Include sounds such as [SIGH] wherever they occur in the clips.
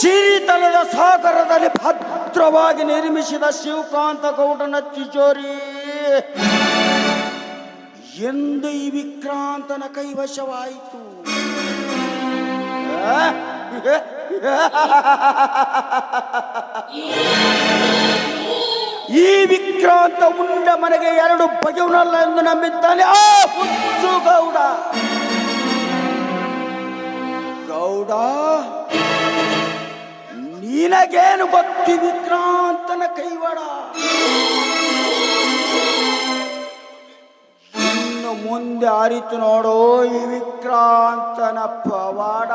ಸಿರಿತನದ ಸಾಗರದಲ್ಲಿ ಭದ್ರವಾಗಿ ನಿರ್ಮಿಸಿದ ಶಿವಕಾಂತ ಗೌಡನ ತಿಜೋರಿ ಎಂದು ಈ ವಿಕ್ರಾಂತನ ಕೈವಶವಾಯಿತು? ಈ ವಿಕ್ರಾಂತ ಉಂಡ ಮನೆಗೆ ಎರಡು ಬಗೆವನಲ್ಲ ಎಂದು ನಂಬಿದ್ದಾನೆ. ಆ ಹುಚ್ಚು ಗೌಡ. ಗೌಡ ನಿನಗೇನು ಗೊತ್ತಿ ವಿಕ್ರಾಂತನ ಕೈವಾಡ? ಇನ್ನು ಮುಂದೆ ಅರಿತು ನೋಡೋ ಈ ವಿಕ್ರಾಂತನ ಪವಾಡ.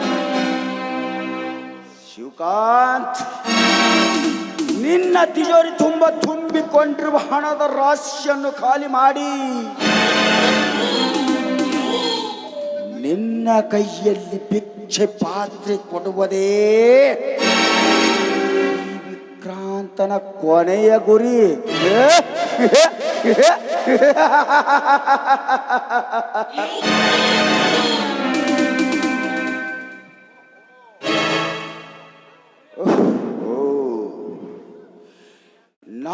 [LAUGHS] ಶಿವಕಾಂತ್. ನಿನ್ನ ತಿಜೋರಿ ತುಂಬ ತುಂಬಿಕೊಂಡಿರುವ ಹಣದ ರಾಶಿಯನ್ನು ಖಾಲಿ ಮಾಡಿ. ನಿನ್ನ ಕೈಯಲ್ಲಿ ಭಿಕ್ಷೆ ಪಾತ್ರೆ ಕೊಡುವುದೇ ವಿಕ್ರಾಂತನ ಕೊನೆಯ ಗುರಿ. [LAUGHS]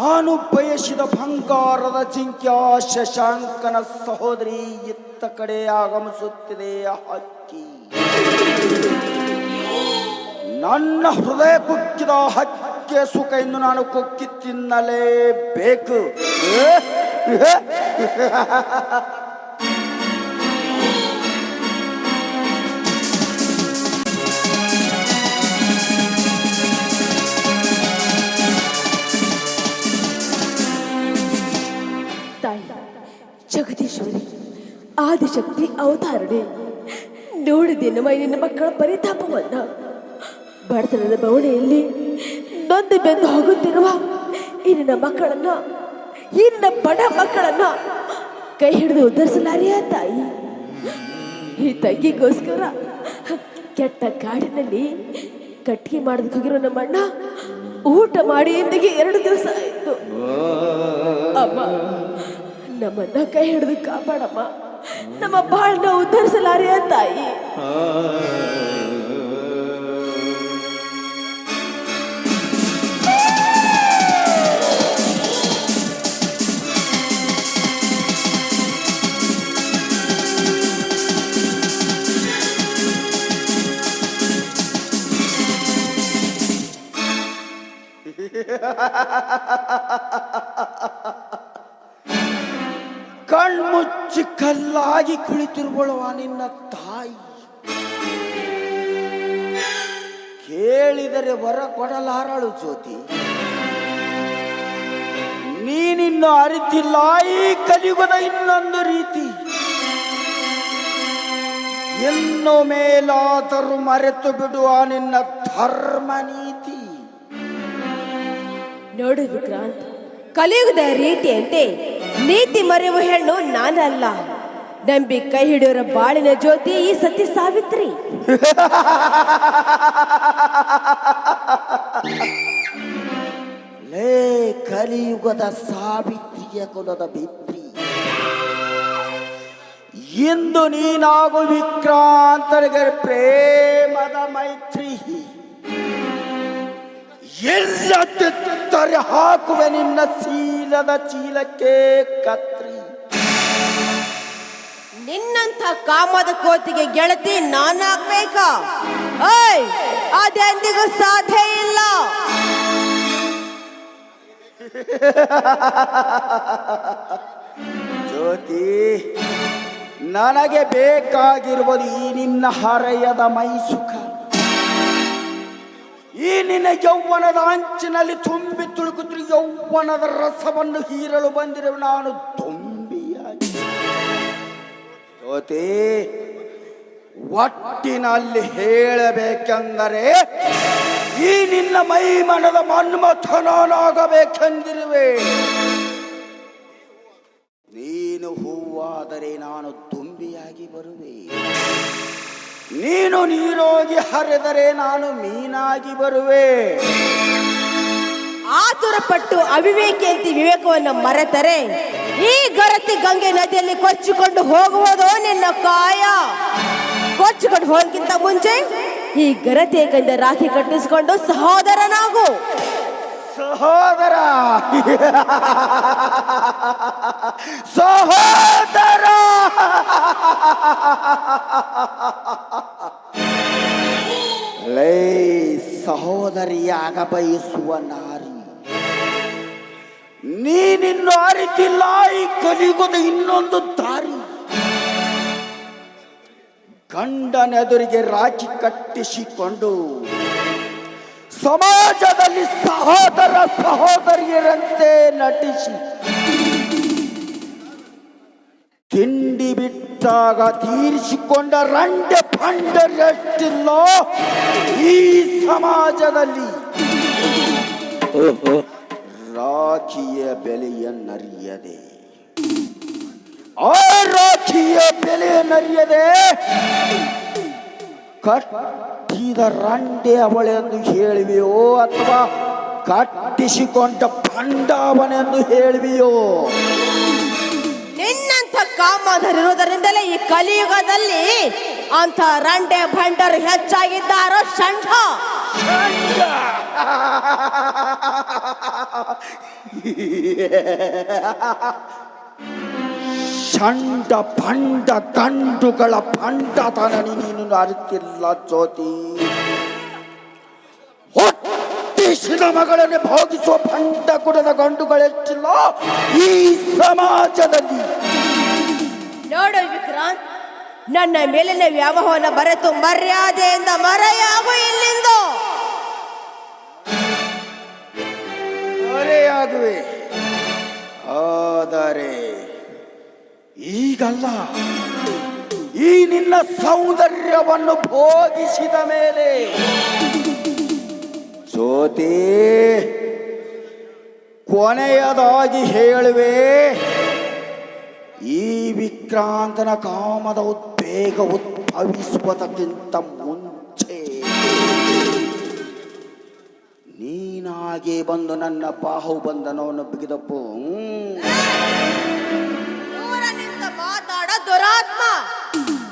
ನಾನು ಬಯಸಿದ ಬಂಗಾರದ ಜಿಂಕ್ಯ ಶಶಾಂಕನ ಸಹೋದರಿ ಇತ್ತ ಕಡೆ ಆಗಮಿಸುತ್ತಿದೆ ಹಕ್ಕಿ ನನ್ನ ಹೃದಯ ಕುಕ್ಕಿದ ಹಕ್ಕಿಯ ಸುಖ ಎಂದು ನಾನು ಕುಕ್ಕಿ ತಿನ್ನಲೇಬೇಕು ಆದಿಶಕ್ತಿ ಅವತಾರಣೆ ನೋಡಿದೆ ನಮ್ಮ ನಿನ್ನ ಮಕ್ಕಳ ಪರಿತಾಪವನ್ನ. ಬಡತನದ ಬವಣೆಯಲ್ಲಿ ನೊಂದು ಬೆಂದು ಹೋಗುತ್ತಿರುವ ಈ ನಿನ್ನ ಮಕ್ಕಳನ್ನ ಇನ್ನ ಬಡ ಮಕ್ಕಳನ್ನ ಕೈ ಹಿಡಿದು ಉದ್ಧರಿಸಲಾರಿಯ ತಾಯಿ? ಈ ತಂಗಿಗೋಸ್ಕರ ಕೆಟ್ಟ ಕಾಡಿನಲ್ಲಿ ಕಟ್ಟಿಗೆ ಮಾಡೋದಕ್ಕೆ ನಮ್ಮಣ್ಣ ಊಟ ಮಾಡಿ ಇಂದಿಗೆ ಎರಡು ದಿವಸ ಆಯಿತು. ಅಮ್ಮ, ನಮ್ಮನ್ನ ಕೈ ಹಿಡಿದು ಕಾಪಾಡಮ್ಮ. ನಮ್ಮ ಬಾಳನ್ನ ಉದ್ಧರಿಸಲಾರೆಯ ತಾಯಿ. ಕಣ್ಮುಚ್ಚಿ [LAUGHS] [LAUGHS] ಕಲ್ಲಾಗಿ ಕುಳಿತಿರುವಳುವ ನಿನ್ನ ತಾಯಿ. ಕೇಳಿದರೆ ವರ ಕೊಡಲಾರಳು ಜ್ಯೋತಿ. ನೀನಿನ್ನು ಅರಿತಿಲ್ಲ, ಈ ಕಲಿಯುಗದ ಇನ್ನೊಂದು ರೀತಿ. ಇನ್ನು ಮೇಲಾದರೂ ಮರೆತು ಬಿಡುವ ನಿನ್ನ ಧರ್ಮ ನೀತಿ. ನೋಡು ವಿಕ್ರಾಂತ್, ಕಲಿಯುಗದ ರೀತಿಯಂತೆ ನೀತಿ ಮರೆಯುವ ಹೆಣ್ಣು ನಾನಲ್ಲ. ನಂಬಿ ಕೈ ಹಿಡಿಯೋರ ಬಾಳಿನ ಜ್ಯೋತಿ ಈ ಸತಿ ಸಾವಿತ್ರಿ. ಲೇ ಕಲಿಯುಗದ ಸಾವಿತ್ರಿಯ ಕುಲದ ಬಿತ್ರಿ ಇಂದು ನೀನಾಗು ವಿಕ್ರಾಂತರಿಗೆ ಪ್ರೇಮದ ಮೈತ್ರಿ. ಎಲ್ಲ ಹಾಕುವೆ ನಿನ್ನ ಶೀಲದ ಚೀಲಕ್ಕೆ ಕತ್ರಿ ನಿನ್ನಂಥ ಕಾಮದ ಕೋತಿಗೆ ಗೆಳತಿ ನಾನಾಗ್ಬೇಕಾ? ಅದೆಂದಿಗೂ ಸಾಧ್ಯ ಇಲ್ಲ. [LAUGHS] ಜ್ಯೋತಿ, ನನಗೆ ಬೇಕಾಗಿರುವುದು ಈ ನಿನ್ನ ಹರೆಯದ ಮೈಸುಖ ಈ ನಿನ್ನ ಯೌವನದ ಅಂಚಿನಲ್ಲಿ ತುಂಬಿ ತುಳುಕುತ್ತಿರುವ ಯೌವನದ ರಸವನ್ನು ಹೀರಲು ಬಂದಿರುವ ನಾನು ಜ್ಯೋತಿ ಒಟ್ಟಿನಲ್ಲಿ ಹೇಳಬೇಕೆಂದರೆ ಈ ನಿನ್ನ ಮೈ ಮನದ ಮನ್ಮಥನಾಗಬೇಕೆಂದಿರುವೆ ನೀನು ಹೂವಾದರೆ ನಾನು ತುಂಬಿಯಾಗಿ ಬರುವೆ. ನೀನು ನೀರೋಗಿ ಹರಿದರೆ ನಾನು ಮೀನಾಗಿ ಬರುವೆ. ಆತುರ ಪಟ್ಟು ಅವಿವೇಕಿ ಅಂತ ವಿವೇಕವನ್ನು ಮರೆತರೆ, ಈ ಗರತಿ ಗಂಗೆ ನದಿಯಲ್ಲಿ ಕೊಚ್ಚಿಕೊಂಡು ಹೋಗುವುದೋ ನಿನ್ನ ಕಾಯ. ಕೊಚ್ಚಿಕೊಂಡು ಹೋಗಕ್ಕಿಂತ ಮುಂಚೆ ಈ ಗರತಿಯ ಗಂಧ ರಾಖಿ ಕಟ್ಟಿಸಿಕೊಂಡು ಸಹೋದರನಾಗು. ಸಹೋದರ. ಸಹೋದರ. ಲೈ ಸಹೋದರಿಯಾಗ ಬಯಸುವ ನಾರಿ ನೀನಿನ್ನು ಅರಿತಿಲ್ಲ, ಈ ಕಲಿಯುಗದ ಇನ್ನೊಂದು ದಾರಿ. ಗಂಡನೆದುರಿಗೆ ರಾಜಿ ಕಟ್ಟಿಸಿಕೊಂಡು ಸಮಾಜದಲ್ಲಿ ಸಹೋದರ ಸಹೋದರಿಯರಂತೆ ನಟಿಸಿ, ತಿಂಡಿ ಬಿಟ್ಟಾಗ ತೀರಿಸಿಕೊಂಡ ರಂಡೆ ಪಂಡರಷ್ಟಿಲ್ಲ ಈ ಸಮಾಜದಲ್ಲಿ. ರಾಖಿಯ ಬೆಲೆಯನ್ನರಿಯದೆ. ಆ ರಾಖಿಯ ಬೆಲೆಯನ್ನರಿಯದೆ. ಕಟ್ಟಿದ ರಂಡೆ ಅವಳೆಂದು ಹೇಳುವೆಯೋ ಅಥವಾ ಕಟ್ಟಿಸಿಕೊಂಡ ಪಂಡಾವನೆಂದು ಹೇಳುವೆಯೋ? ನಿನ್ನಂತ ಕಾಮಧರಿರುವುದರಿಂದಲೇ ಈ ಕಲಿಯುಗದಲ್ಲಿ ಅಂತ ರಂಡೆ ಭಂಡರು ಹೆಚ್ಚಾಗಿದ್ದಾರೋ ಷಂಢ [LAUGHS] ಚಂಡ ಪಂಡ ಗಂಡುಗಳ ಪಂಡತನ ನೀನು ಅರಿತಿಲ್ಲ ಜ್ಯೋತಿ. ಹುಟ್ಟಿಸಿದ ಮಗಳನ್ನು ಭೋಗಿಸುವ ಪಂಡ ಕುಡದ ಗಂಡುಗಳೆಷ್ಟಿಲ್ಲ ಈ ಸಮಾಜದಲ್ಲಿ. ನೋಡು ವಿಕ್ರಾಂತ್ ನನ್ನ ಮೇಲಿನ ವ್ಯಾಮೋಹನ ಬರೆತು ಮರ್ಯಾದೆಯಿಂದ ಮರೆಯಾಗು ಇಲ್ಲಿಂದ. ಮರೆಯಾಗುವೆ ಆದರೆ ಈಗಲ್ಲ. ಈ ನಿನ್ನ ಸೌಂದರ್ಯವನ್ನು ಭೋಗಿಸಿದ ಮೇಲೆ ಜ್ಯೋತಿ ಕೊನೆಯದಾಗಿ ಹೇಳುವೆ, ಈ ವಿಕ್ರಾಂತನ ಕಾಮದ ಉದ್ವೇಗ ಉದ್ಭವಿಸುವುದಕ್ಕಿಂತ ನೀನಾಗೆ ಬಂದು ನನ್ನ ಬಾಹುಬಂಧನವನ್ನು ಬಿಗಿದಪ್ಪು. ಹ್ಮ್. ದೂರ ನಿಂತು ಮಾತಾಡೋ ದುರಾತ್ಮ.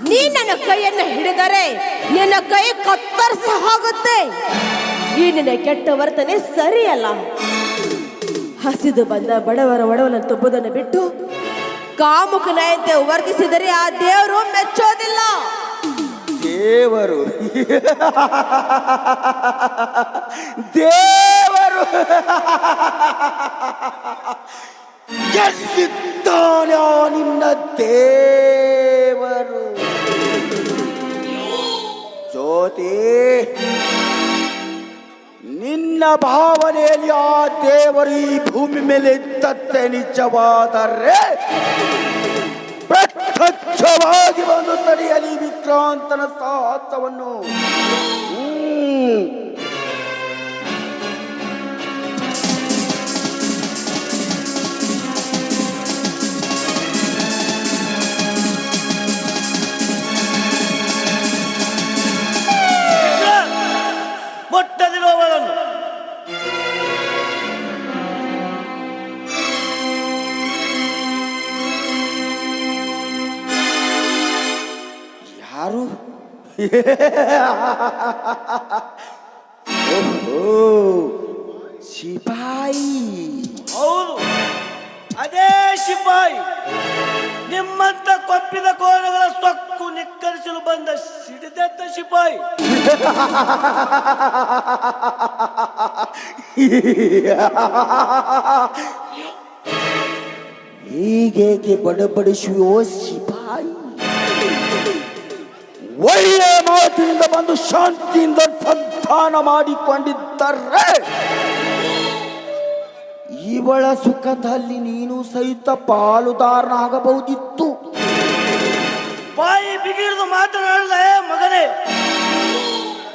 ನೀ ನನ್ನ ಕೈಯನ್ನು ಹಿಡಿದರೆ ನಿನ್ನ ಕೈ ಕತ್ತರಿಸಿ ಹೋಗುತ್ತೆ. ಈ ನಿನ್ನ ಕೆಟ್ಟ ವರ್ತನೆ ಸರಿಯಲ್ಲ. ಹಸಿದು ಬಂದ ಬಡವರ ಒಡವನ ತುಂಬುದನ್ನು ಬಿಟ್ಟು ಕಾಮುಕನಂತೆ ವರ್ತಿಸಿದರೆ ಆ ದೇವರು ಮೆಚ್ಚೋದಿಲ್ಲ. ದೇವರು. [LAUGHS] ದೇವರು. [LAUGHS] ಎಲ್ಲಿದ್ದಾನೆ ಆ ನಿನ್ನ ದೇವರು? ಜ್ಯೋತಿ, ನಿನ್ನ ಭಾವನೆಯಲ್ಲಿ ಆ ದೇವರು ಈ ಭೂಮಿ ಮೇಲೆ ಇದ್ದತ್ತೆ ನಿಜವಾದರೆ ಪ್ರತ್ಯಕ್ಷವಾಗಿ ಬಂದು ತಡೆಯಲಿ ವಿಕ್ರಾಂತನ ಸಾಹಸವನ್ನು. ಓಹೋ ಸಿಪಾಯಿ [LAUGHS] ಹೌದು. ಅದೇ ಶಿಪಾಯಿ ನಿಮ್ಮಂತ ಕೊಪ್ಪಿದ ಕೋಣಗಳ ಸೊಕ್ಕು ನಿಕ್ಕರಿಸಲು ಬಂದ ಸಿಡಿದೆದ್ದ ಸಿಪಾಯಿ. ಹೀಗೇಕೆ ಬಡಬಡಿಸುವೋ ಸಿಪಾಯಿ? ಒಳ್ಳೆ ಮಾತಿನಿಂದ ಬಂದು ಶಾಂತಿಯಿಂದ ಸಂಧಾನ ಮಾಡಿಕೊಂಡಿದ್ದರೆ. ಇವಳ ಸುಖದಲ್ಲಿ ನೀನು ಸಹಿತ ಪಾಲುದಾರನಾಗಬಹುದಿತ್ತು. ಬಾಯಿ ಬಿಗಿರಿದು ಮಾತನಾಡಲೇ ಮಗನೇ,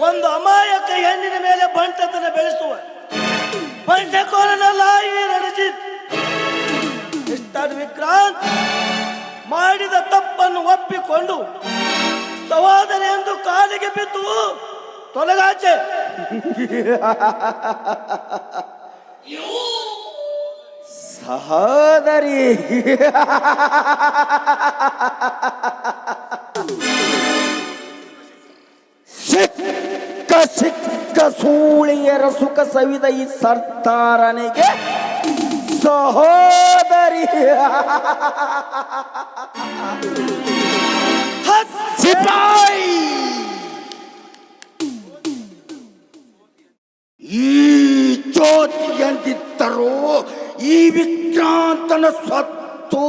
ಒಂದು ಅಮಾಯಕ ಹೆಣ್ಣಿನ ಮೇಲೆ ಬಂಟತನ ಬೆಳೆಸುವ. ಬಂಟಕೋರನಲ್ಲ ಈ ವಿಕ್ರಾಂತ್ ಮಾಡಿದ ತಪ್ಪನ್ನು ಒಪ್ಪಿಕೊಂಡು ಸಹೋದರಿ ಎಂದು ಕಾಲಿಗೆ ಬಿದ್ದು ತೊಲಗಾಚೆ ಸಹೋದರಿ ಸಿಕ್ಕ ಸಿಕ್ಕ ಸೂಳಿಯರ ಸುಖ ಸವಿದ ಈ ಸರ್ದಾರನಿಗೆ ಸಹೋದರಿ ವಿಕ್ರಾಂತನ ಸ್ವತ್ತು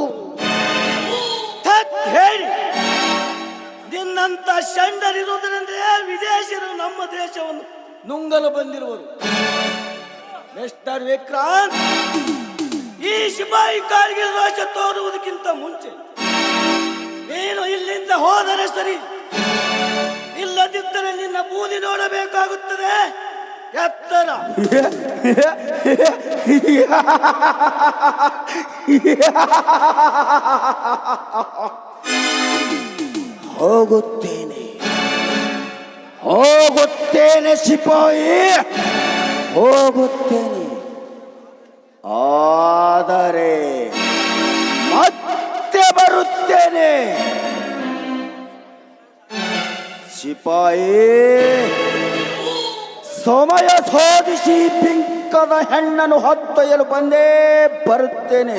ಹೇಳಿ. ನಿನ್ನಂತ ಷಂಡರಿರುವುದರಿಂದ ವಿದೇಶಿಯರು ನಮ್ಮ ದೇಶವನ್ನು ನುಂಗಲು ಬಂದಿರುವರು. ಮಿಸ್ಟರ್ ವಿಕ್ರಾಂತ್, ಈ ಶಿಪಾಯಿ ಕಾರ್ಗಿಲ್ ರೋಷ ತೋರುವುದಕ್ಕಿಂತ ಮುಂಚೆ ನೀನು ಇಲ್ಲಿಂದ ಹೋದರೆ ಸರಿ. ಇಲ್ಲದಿದ್ದರೆ ನಿನ್ನ ಬೂದಿ ನೋಡಬೇಕಾಗುತ್ತದೆ. やったらほぐってね。ほぐってねしぽい。ほぐってね。あだれ。待ってばるってね。しぽい。ಸಮಯ ಸಾಧಿಸಿ ಪಿಂಕದ ಹೆಣ್ಣನ್ನು ಹೊತ್ತೊಯ್ಯಲು ಬಂದೇ ಬರುತ್ತೇನೆ?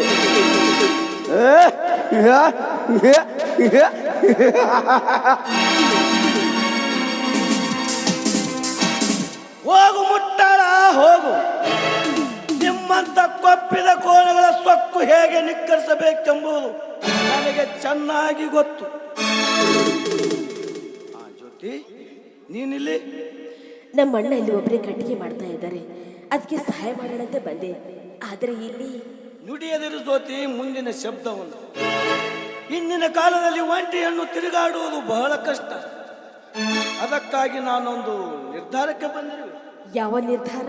ಹೋಗು ಮುಟ್ಟಾಳ ಹೋಗು. ನಿಮ್ಮಂತ ಕೊಪ್ಪಿದ ಕೋಣಗಳ ಸೊಕ್ಕು ಹೇಗೆ ನಿಕ್ಕರಿಸಬೇಕೆಂಬುದು ನನಗೆ ಚೆನ್ನಾಗಿ ಗೊತ್ತು. ಆ, ಜ್ಯೋತಿ ನೀನಿಲ್ಲಿ? ನಮ್ಮ ಅಣ್ಣ ಇಲ್ಲಿ ಒಬ್ಬರೇ ಕಟ್ಟಿಗೆ ಮಾಡ್ತಾ ಇದ್ದಾರೆ. ಅದಕ್ಕೆ ಸಹಾಯ ಮಾಡೋಣಂತೆ ಬಂದೆ. ಆದರೆ ಇಲ್ಲಿ ನುಡಿಯದಿರು ಜ್ಯೋತಿ ಮುಂದಿನ ಶಬ್ದವನ್ನು ಇಂದಿನ ಕಾಲದಲ್ಲಿ ಒಂಟಿಯನ್ನು ತಿರುಗಾಡುವುದು ಬಹಳ ಕಷ್ಟ. ಅದಕ್ಕಾಗಿ ನಾನೊಂದು ನಿರ್ಧಾರಕ್ಕೆ ಬಂದಿರುವೆ ಯಾವ ನಿರ್ಧಾರ?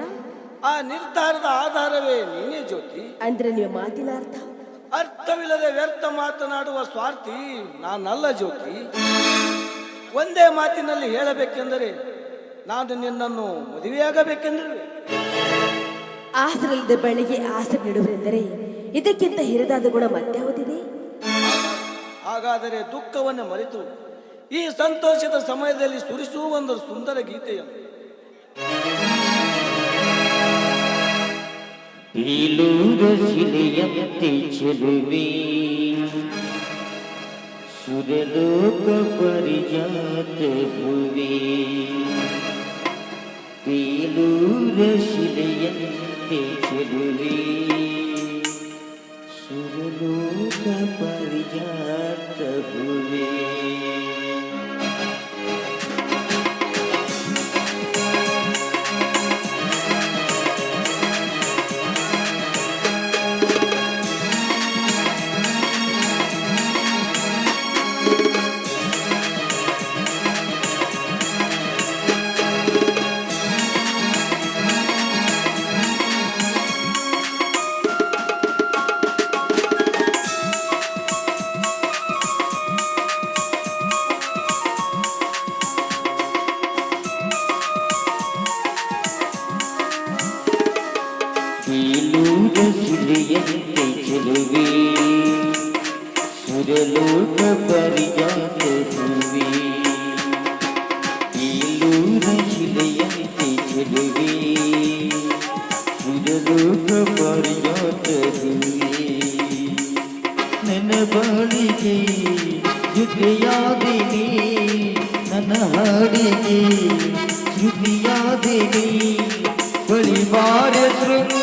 ಆ ನಿರ್ಧಾರದ ಆಧಾರವೇ ನೀನೇ ಜ್ಯೋತಿ. ಅಂದ್ರೆ ನೀವು ಮಾತಿನ ಅರ್ಥ? ಅರ್ಥವಿಲ್ಲದೆ ವ್ಯರ್ಥ ಮಾತನಾಡುವ ಸ್ವಾರ್ಥಿ ನಾನಲ್ಲ ಜ್ಯೋತಿ. ಒಂದೇ ಮಾತಿನಲ್ಲಿ ಹೇಳಬೇಕೆಂದರೆ ನಾನು ನಿನ್ನನ್ನು ಮದುವೆಯಾಗಬೇಕೆಂದರು? ಆಸರಿಲ್ಲದ ಬಳಿಗೆ ಆಸೆ ನೀಡುವುದೆಂದರೆ ಇದಕ್ಕಿಂತ ಹಿರಿದಾದ ಗುಣ ಮತ್ಯಾವುದಿದೆ ಹಾಗಾದರೆ ದುಃಖವನ್ನು ಮರೆತು ಈ ಸಂತೋಷದ ಸಮಯದಲ್ಲಿ ಸುರಿಸುವ ಒಂದು ಸುಂದರ ಗೀತೆಯ. ಬೇಲೂರ ಶಿಲೆಯಂತೆ ಚೆಲುವೆ ಸುರಲೋಕ ಪರಿಜಾತ ಹೂವೆ. ಬೇಲೂರ ಶಿಲೆಯಂತೆ ನನ್ನ ಬಾಳಿಗೆ ಜೊತೆಯಾದಿನಿ ನನ್ನ ಹಾಡಿಗೆ ಶ್ರುತಿಯಾದಿನಿ ಬಳಿವಾರ ಶೃಂಗಾರ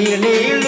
நீள் நீள்